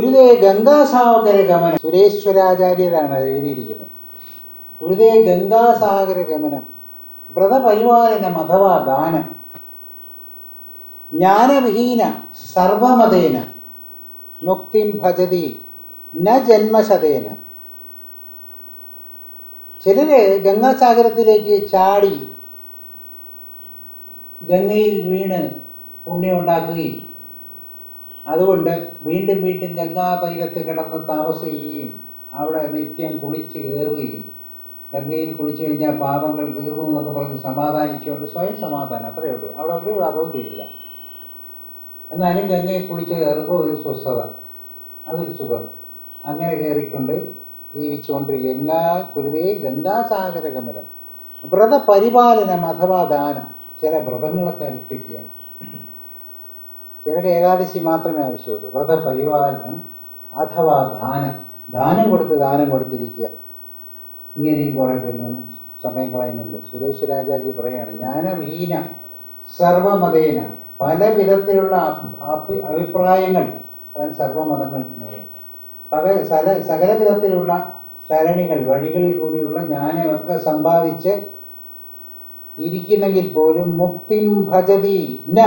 ഗുരുതേ ഗംഗാസാഗര ഗമനം. സുരേശ്വരാചാര്യരാണ് എഴുതിയിരിക്കുന്നത്. ഗുരുദേവ് ഗംഗാസാഗര ഗമനം. വ്രതപരിപാലനം അഥവാ ദാനം. ജ്ഞാനവിഹീന സർവമതേന. മുക്തിം ഭജതി ന ജന്മശതേന. ചിലര് ഗംഗാസാഗരത്തിലേക്ക് ചാടി ഗംഗയിൽ വീണ് പുണ്യം ഉണ്ടാക്കുകയും അതുകൊണ്ട് വീണ്ടും വീണ്ടും ഗംഗാതൈലത്ത് കിടന്ന് താമസിക്കുകയും അവിടെ നിത്യം കുളിച്ച് കയറുകയും ഗംഗയിൽ കുളിച്ചു കഴിഞ്ഞാൽ പാപങ്ങൾ തീർന്നു എന്നൊക്കെ പറഞ്ഞ് സമാധാനിച്ചുകൊണ്ട് സ്വയം സമാധാനം. അത്രയേ ഉള്ളൂ. അവിടെ ഒരു അബോധ്യമില്ല എന്നാലും ഗംഗയിൽ കുളിച്ച് കയറുമ്പോൾ ഒരു സ്വസ്ഥത അതൊരു സുഖം. അങ്ങനെ കയറിക്കൊണ്ട് ജീവിച്ചുകൊണ്ടിരിക്കുക. ഗംഗാ കുരുതേ ഗംഗാസാഗര ഗമനം. വ്രതപരിപാലനം അഥവാ ദാനം. ചില വ്രതങ്ങളൊക്കെ അനുഷ്ഠിക്കുക. ചിലർക്ക് ഏകാദശി മാത്രമേ ആവശ്യമുള്ളൂ. വ്രത പരിപാലനം അഥവാ ദാനം. ദാനം കൊടുത്ത് ദാനം കൊടുത്തിരിക്കുക. ഇങ്ങനെയും കുറേ പേര് സമയം കളയുന്നുണ്ട്. രാജാജി പറയാണ് ജ്ഞാനവീന സർവമതേന. പല വിധത്തിലുള്ള അഭിപ്രായങ്ങൾ അതാണ് സർവമതങ്ങൾ എന്ന് പറയുന്നത്. പക സല സകല വിധത്തിലുള്ള സരണികൾ വഴികളിൽ കൂടിയുള്ള ജ്ഞാനമൊക്കെ സമ്പാദിച്ച് ഇരിക്കുന്നെങ്കിൽ പോലും മുക്തിം ഭജതി ന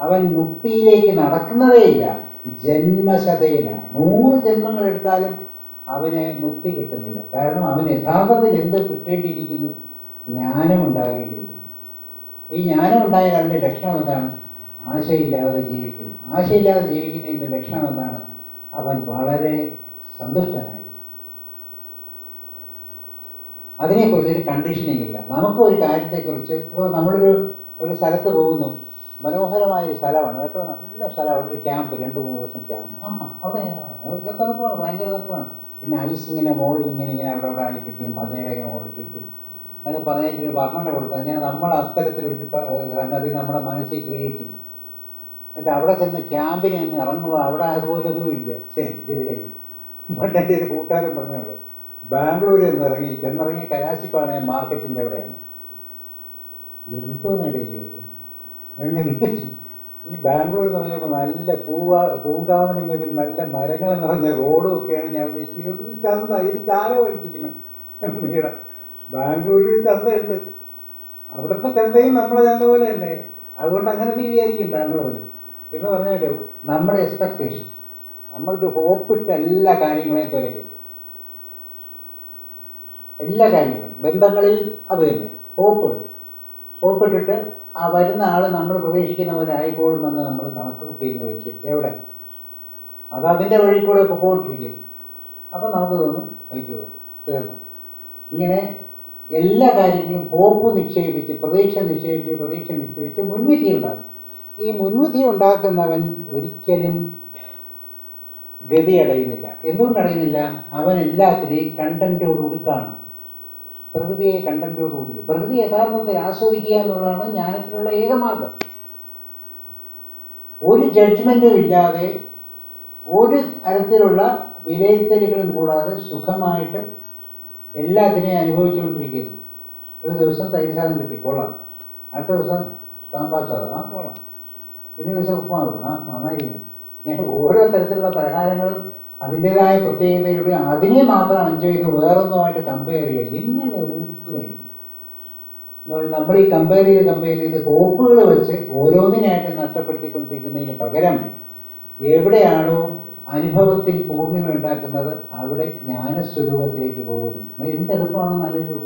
അവൻ മുക്തിയിലേക്ക് നടക്കുന്നതേയില്ല. ജന്മശതയിലാണ് നൂറ് ജന്മങ്ങൾ എടുത്താലും അവന് മുക്തി കിട്ടുന്നില്ല. കാരണം അവൻ യഥാർത്ഥത്തിൽ എന്ത് കിട്ടേണ്ടിയിരിക്കുന്നു? ജ്ഞാനം ഉണ്ടാകേണ്ടിയിരിക്കുന്നു. ഈ ജ്ഞാനം ഉണ്ടായ അവന്റെ ലക്ഷണം എന്താണ്? ആശയില്ലാതെ ജീവിക്കുന്നു. ആശയില്ലാതെ ജീവിക്കുന്നതിന്റെ ലക്ഷണം എന്താണ്? അവൻ വളരെ സന്തുഷ്ടനായി. അതിനെക്കുറിച്ച് ഒരു കണ്ടീഷനിങ് ഇല്ല. നമുക്ക് ഒരു കാര്യത്തെക്കുറിച്ച് ഇപ്പോൾ നമ്മളൊരു ഒരു സ്ഥലത്ത് പോകുന്നു. മനോഹരമായ ഒരു സ്ഥലമാണ്. കേട്ടോ? നല്ല സ്ഥലമാണ്. ഒരു ക്യാമ്പ് രണ്ട് മൂന്ന് ദിവസം ക്യാമ്പ്. അവിടെ അവിടെ തണുപ്പാണ്. ഭയങ്കര തണുപ്പാണ്. പിന്നെ ഐസ് ഇങ്ങനെ മുകളിൽ ഇങ്ങനെ ഇങ്ങനെ അവിടെ അവിടെ ആക്കിപ്പിക്കും മലയുടെ മോളിൽ ചുറ്റും. അത് പറഞ്ഞിട്ട് രൂപ കൊടുത്താൽ ഞാൻ നമ്മൾ അത്തരത്തിലൊരു സംഗതി നമ്മുടെ മനസ്സിൽ ക്രിയേറ്റ് ചെയ്യും എന്നിട്ട് അവിടെ ചെന്ന് ക്യാമ്പിന് ചെന്ന് ഇറങ്ങുക അവിടെ അതുപോലൊന്നും ഇല്ല. ചേ ഇതില്ലേ പണ്ട് എന്റെ ഒരു കൂട്ടുകാരൻ പറഞ്ഞുള്ളൂ ബാംഗ്ലൂരിൽ നിന്ന് ഇറങ്ങി ചെന്നിറങ്ങി കലാശിപ്പാണ് മാർക്കറ്റിന്റെ അവിടെയാണ്. എന്തോ നടയില്ല ഈ ബാംഗ്ലൂർ എന്ന് നല്ല പൂവാ പൂങ്കാവനങ്ങളും നല്ല മരങ്ങൾ നിറഞ്ഞ റോഡും ഒക്കെയാണ് ഞാൻ ഇത് ചന്ത ഇത് ചാര വലിച്ചിരിക്കണം മീറ. ബാംഗ്ലൂരിൽ ചന്തയുണ്ട്. അവിടുത്തെ ചന്തയും നമ്മളെ ചന്ത പോലെ തന്നെ. അതുകൊണ്ട് അങ്ങനെ നീ വിചാരിക്കും പറഞ്ഞു എന്ന്. പറഞ്ഞാൽ നമ്മുടെ എക്സ്പെക്റ്റേഷൻ നമ്മളൊരു ഹോപ്പിട്ട് എല്ലാ കാര്യങ്ങളെയും പോലെ എല്ലാ കാര്യങ്ങളും. ബന്ധങ്ങളിൽ അത് തന്നെ. ഹോപ്പ് ഹോപ്പിട്ടിട്ട് ആ വരുന്ന ആൾ നമ്മൾ പ്രതീക്ഷിക്കുന്ന പോലെ ആയിക്കോളുമെന്ന് നമ്മൾ കണക്ക് കൂട്ടിയിരുന്ന് വയ്ക്കും. എവിടെ? അത് അതിന്റെ വഴി കൂടെ പൊക്കോട്ടിരിക്കും അപ്പം നമുക്ക് തോന്നും അയ്യോ തീർന്നു. ഇങ്ങനെ എല്ലാ കാര്യത്തിലും ഹോപ്പ് നിക്ഷേപിച്ച് പ്രതീക്ഷ നിക്ഷേപിച്ച് പ്രതീക്ഷ നിക്ഷേപിച്ച് മുൻവിധി ഉണ്ടാകും ഈ മുൻവിധി ഉണ്ടാക്കുന്നവൻ ഒരിക്കലും ഗതി അടയുന്നില്ല എന്തുകൊണ്ട് അടയുന്നില്ല? അവൻ എല്ലാത്തിനെയും കണ്ടന്റോടുകൂടി കാണും. പ്രകൃതിയെ കണ്ടന്റോടുകൂടി പ്രകൃതി യഥാർത്ഥത്തിൽ ആസ്വദിക്കുക എന്നുള്ളതാണ് ജ്ഞാനത്തിനുള്ള ഏക മാർഗം. ഒരു ജഡ്ജ്മെന്റും ഇല്ലാതെ ഒരു തരത്തിലുള്ള വിലയിരുത്തലുകളും കൂടാതെ സുഖമായിട്ട് എല്ലാത്തിനെയും അനുഭവിച്ചുകൊണ്ടിരിക്കുന്നു. ഒരു ദിവസം തൈര് സാധനം കിട്ടി കൊള്ളാം. അടുത്ത ദിവസം സാമ്പാർ സാധനം ആ കൊള്ളാം. പിന്നെ ദിവസം ഉപ്പുമാവ് ആ നന്നായിരിക്കും ഇങ്ങനെ ഓരോ തരത്തിലുള്ള പലഹാരങ്ങളും അതിന്റെതായ പ്രത്യേകതയുടെ അതിനെ മാത്രം എൻജോയ് ചെയ്ത് വേറൊന്നുമായിട്ട് കമ്പയർ ചെയ്യുക. ഇങ്ങനെ ഊക്കുന്നതായിരുന്നു നമ്മൾ ഈ കമ്പയർ ചെയ്ത് കമ്പയർ ചെയ്ത് ഹോപ്പുകൾ വെച്ച് ഓരോന്നിനായിട്ട് നഷ്ടപ്പെടുത്തിക്കൊണ്ടിരിക്കുന്നതിന് പകരം എവിടെയാണോ അനുഭവത്തിൽ പൂർണിമ ഉണ്ടാക്കുന്നത് അവിടെ ജ്ഞാനസ്വരൂപത്തിലേക്ക് പോകുന്നു. എന്ത് എളുപ്പമാണെന്ന് ആലോചിച്ചു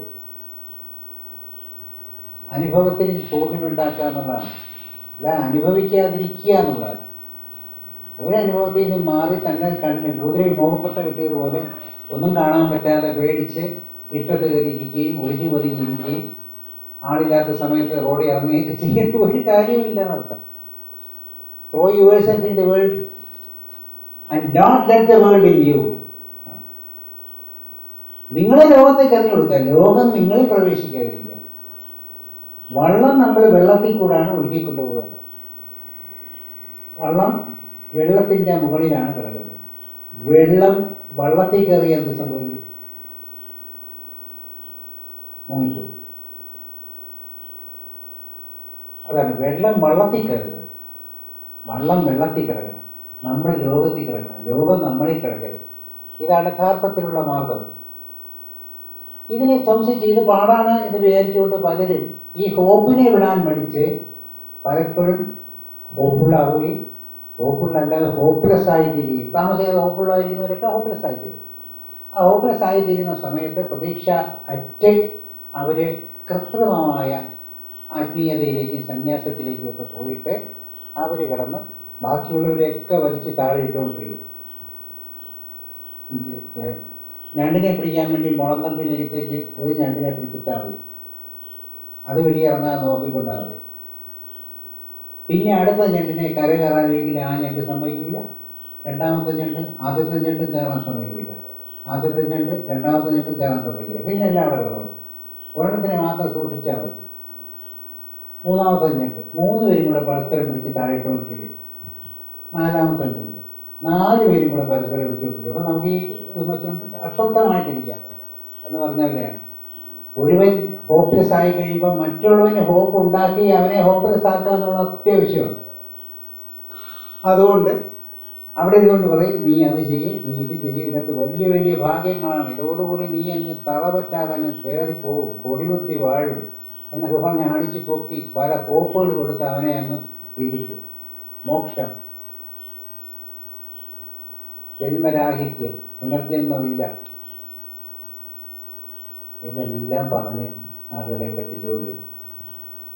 അനുഭവത്തിൽ പൂർണിമ ഉണ്ടാക്കുക എന്നുള്ളതാണ്. അല്ല അനുഭവിക്കാതിരിക്കുക എന്നുള്ളതാണ് ഒരു അനുഭവത്തിൽ നിന്ന് മാറി തന്നെ കണ്ണ് കുതിരയിൽ മോഹപ്പെട്ട കിട്ടിയതുപോലെ ഒന്നും കാണാൻ പറ്റാതെ പേടിച്ച് ഇട്ടത്ത് ഒഴിഞ്ഞു ഒളിഞ്ഞു പതിഞ്ഞിരിക്കുകയും ആളില്ലാത്ത സമയത്ത് റോഡിൽ ഇറങ്ങുകയൊക്കെ ചെയ്യേണ്ട ഒരു കാര്യമില്ല എന്നർത്ഥം throw yours in the world and not let the world in you നിങ്ങളെ ലോകത്തേക്ക് എറിഞ്ഞു കൊടുക്കുക. ലോകം നിങ്ങളിൽ പ്രവേശിക്കാതിരിക്കുക. വള്ളം നമ്മൾ വെള്ളത്തിൽ കൂടാണ് ഒഴുകിക്കൊണ്ടുപോകുന്നത് വള്ളം വെള്ളത്തിന്റെ മുകളിലാണ് കിടക്കുന്നത്. വെള്ളം വള്ളത്തിൽ കയറി എന്ത് സംഭവിക്കും? മുങ്ങിപ്പോകും. അതാണ് വെള്ളം വള്ളത്തിൽ കയറുന്നത്. വള്ളം വെള്ളത്തിൽ കിടക്കണം. നമ്മൾ ലോകത്തിൽ കിടക്കണം. ലോകം നമ്മളിൽ കിടക്കരുത്. ഇതാണ് യഥാർത്ഥത്തിലുള്ള മാർഗം. ഇതിനെ സംശയിച്ച് ഇത് പാടാണ് എന്ന് വിചാരിച്ചുകൊണ്ട് പലരും ഈ ഹോപ്പിനെ വിടാൻ മടിച്ച് പലപ്പോഴും ഹോപ്പുള്ളാവുകയും ഹോപ്പുള്ള അല്ലാതെ ഹോപ്പ്ലെസ് ആയിത്തീരുകയും താമസിയാതെ ഹോപ്പുള്ളായിരിക്കുന്നവരൊക്കെ ഹോപ്പ്ലെസ് ആയിത്തീരും. ആ ഹോപ്പ്ലെസ് ആയിത്തീരുന്ന സമയത്ത് പ്രതീക്ഷ അറ്റ് അവർ കൃത്രിമമായ ആത്മീയതയിലേക്കും സന്യാസത്തിലേക്കും ഒക്കെ പോയിട്ട് അവർ കിടന്ന് ബാക്കിയുള്ളവരെയൊക്കെ വലിച്ച് താഴെ ഇട്ടുകൊണ്ടിരിക്കും. ഞണ്ടിനെ പിടിക്കാൻ വേണ്ടി മുളന്തണ്ടിനകത്തേക്ക് ഒരു ഞണ്ടിനെ പിടിച്ചിട്ടാൽ മതി. അത് വെളിയിറങ്ങാൻ നോക്കിക്കൊണ്ടാൽ മതി. പിന്നെ അടുത്ത ഞണ്ടിനെ കര കയറാനെങ്കിൽ ആ ഞണ്ട് സമ്മതിക്കില്ല. രണ്ടാമത്തെ ഞണ്ട് ആദ്യത്തെ ഞണ്ടും കയറാൻ സമ്മതിക്കില്ല. ആദ്യത്തെ ഞണ്ട് രണ്ടാമത്തെ ഞണ്ടും കയറാൻ സമ്മതിക്കില്ല. പിന്നെ എല്ലാം അവിടെ കിടന്നു ഒരെണ്ണത്തിനെ മാത്രം സൂക്ഷിച്ചാൽ മതി. മൂന്നാമത്തെ ഞണ്ട്. മൂന്ന് പേരും കൂടെ പരസ്പരം പിടിച്ച് താഴെട്ടുകൊണ്ടിരിക്കും നാലാമത്തെ ഞണ്ട്. നാല് പേരും കൂടെ പരസ്പരം പിടിച്ചുകൊണ്ടിരിക്കും അപ്പോൾ നമുക്ക് ഈ ഇത് വെച്ചുകൊണ്ട് എന്ന് പറഞ്ഞ പോലെയാണ് ഒരുവൻ ഹോപ്പ്ലെസ് ആയി കഴിയുമ്പോൾ മറ്റുള്ളവന് ഹോപ്പ് ഉണ്ടാക്കി അവനെ ഹോപ്പ്ലെസ് ആക്കുക എന്നുള്ളത് അത്യാവശ്യമാണ്. അതുകൊണ്ട് അവിടെ ഇരുന്നുകൊണ്ട് പറയും നീ അത് ചെയ്യ് നീ ഇത് ചെയ്യ്. ഇതിനകത്ത് വലിയ വലിയ ഭാഗ്യങ്ങളാണ്. ഇതോടുകൂടി നീ അങ്ങ് തളപറ്റാതെ അങ്ങ് കയറിപ്പോവും കൊടികുത്തി വാഴും. എന്നൊക്കെ പറഞ്ഞ് അടിച്ചു പൊക്കി പല ഹോപ്പുകൾ കൊടുത്ത് അവനെ അങ്ങ് പിരിക്കും മോക്ഷം. ജന്മരാഹിത്യം. പുനർജന്മമില്ല. ഇതെല്ലാം പറഞ്ഞ് ആളുകളെ പറ്റിച്ചുകൊണ്ട്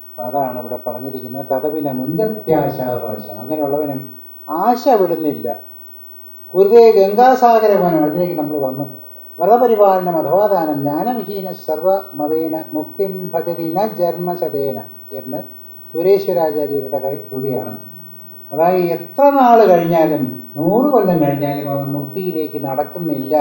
അപ്പം അതാണ് ഇവിടെ പറഞ്ഞിരിക്കുന്നത്. തഥവിനെ മുഞ്ചത്യാശാപാശം അങ്ങനെയുള്ളവനും ആശ വിടുന്നില്ല. കുരുതേ ഗംഗാസാഗരവനം അതിലേക്ക് നമ്മൾ വന്നു. വ്രതപരിപാലനം അഥവാദാനം ജ്ഞാനവിഹീന സർവമതേന മുക്തിം ഭജതിന ജന്മശതേന എന്ന് സുരേശ്വരാചാര്യരുടെ കൃതിയാണ്. അതായത് എത്ര നാൾ കഴിഞ്ഞാലും നൂറ് കൊല്ലം കഴിഞ്ഞാലും അവൻ മുക്തിയിലേക്ക് നടക്കുന്നില്ല.